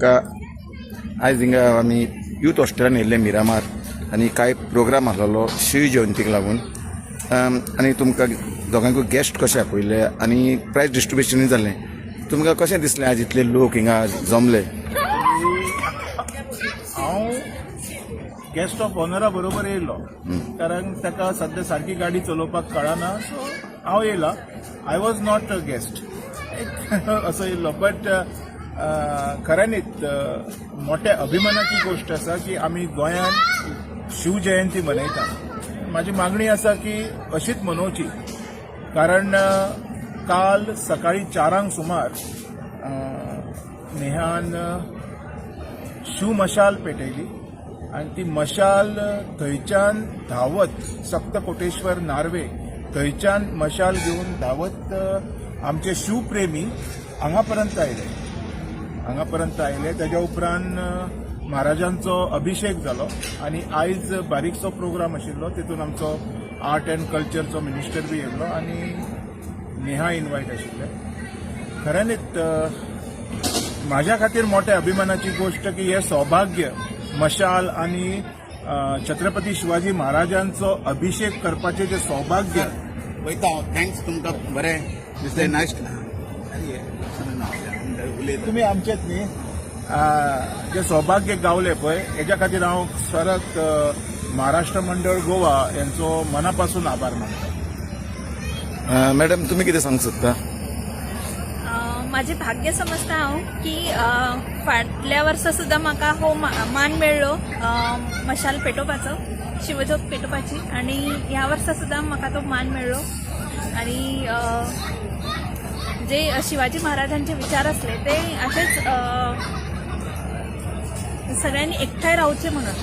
आमकां आयज हिंगा आमी यूथ हॉस्टेलान येयल्ले मिरामार. आनी कांय प्रोग्राम आसलेलो शिव जयंतीक लागून. आनी तुमकां दोगांकूय गेस्ट कशे आपयले आनी प्रायज डिस्ट्रिब्युशनूय जाल्लें तुमकां कशें दिसलें आज इतले लोक हिंगा जमले? हांव गेस्ट ऑफ ऑनरा बरोबर येयलो कारण ताका सद्या सारकी गाडी चलोवपाक कळना. सो हांव येयला I was not a guest असो येयल्लो बट खऱ्यांनीच मोठ्या अभिमानाची गोष्ट आसा की आमी गोंयांत शिवजयंती मनयता. म्हाजी मागणी आसा की अशीच मनोवची कारण काल सकाळी चारांक सुमार नेहान शिवमशाल शिव मशाल पेटयली. आणि ती मशाल थंयच्यान धावत सप्तकोटेश्वर नार्वे थंयच्यान मशाल घेवन धावत आमचे शिवप्रेमी हांगा पर्यंत आयले. हांगा पर्यंत आयले तेज्या उपरांत महाराजांचो अभिषेक जालो आनी आयज बारीकसो प्रोग्राम आशिल्लो. तितून आमचो आर्ट अँड कल्चरचो मिनिस्टर बी येयल्लो आनी नेहा इन्वायट आशिल्ले. खऱ्यांनीच माझ्या खातीर मोठ्या अभिमानाची गोष्ट की हे सौभाग्य मशाल आणि अ, छत्रपती शिवाजी महाराजांचो अभिषेक करपाचें जे सौभाग्य वयता हांव थँक्स तुमकां बरें दिसलें. नायस उलयता तुम्ही आमचेच न्ही. अ, जे सौभाग्य गावले पळय हेच्या खातीर हांव सरत महाराष्ट्र मंडळ गोवा यांचो मनापासून आभार मानतो. मॅडम तुमी कितें सोदता अ, माझे भाग्य समजता हांव की फाटल्या वर्सा सुद्दां म्हाका हो मान मेळ्ळो मशाल पेटोवपाचो शिवज्योत पेटोवपाची आनी ह्या वर्सा सुद्दां म्हाका तो मान मेळ्ळो. आनी जे शिवाजी महाराजांचे विचार असले ते असेच सगळ्यांनी एकठांय रावचे म्हणून.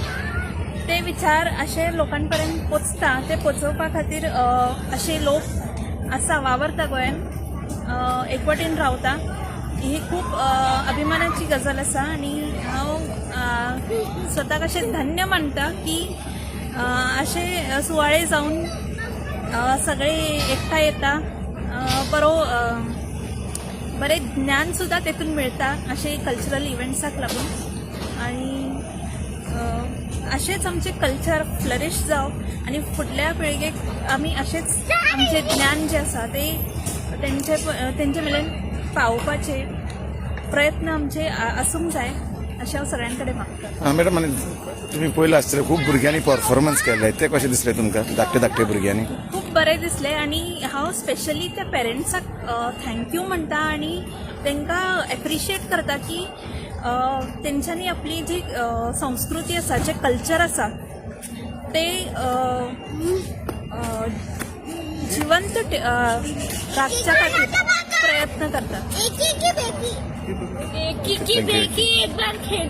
ते विचार असे लोकांपर्यंत पोचता ते पोचोवपा खातीर असे लोक आसा वावरता गोंयान अ, एकवटीन रावता. ही खूप अभिमानाची गजाल आसा आनी हांव स्वताक अशें धन्य मानता की असे सुवाळे जावन सगळे एकठांय येता. बरो बरें ज्ञान सुद्धा तेतून असे कल्चरल इव्हेंट्साक लागून आणि असेच आमचे कल्चर फ्लरिश जाव. आणि फुडल्या पिळगेक आमी असेच आमचे ज्ञान जे आसा ते तेंचे तेंचे मेरेन पावोवपाचे प्रयत्न आमचे आसूंक जाय. अशें हांव सगळ्यां कडेन मागता. अ, मॅडम आनी तुमी पयलें आसतलें खूब भुरग्यांनी परफॉर्मन्स केल्ले ते कशें दिसलें तुमकां? धाकटे धाकटे भुरग्यांनी खूप बरें दिसलें आणि हांव स्पेशली त्या पेरेंट्साक थँक्यू म्हणटा आणि तांकां एप्रिशिएट करता की तेंच्यांनी आपली जी संस्कृती आसा जे कल्चर आसा ते जिवंत राखच्या खातीर प्रयत्न करतात. একবার খেল।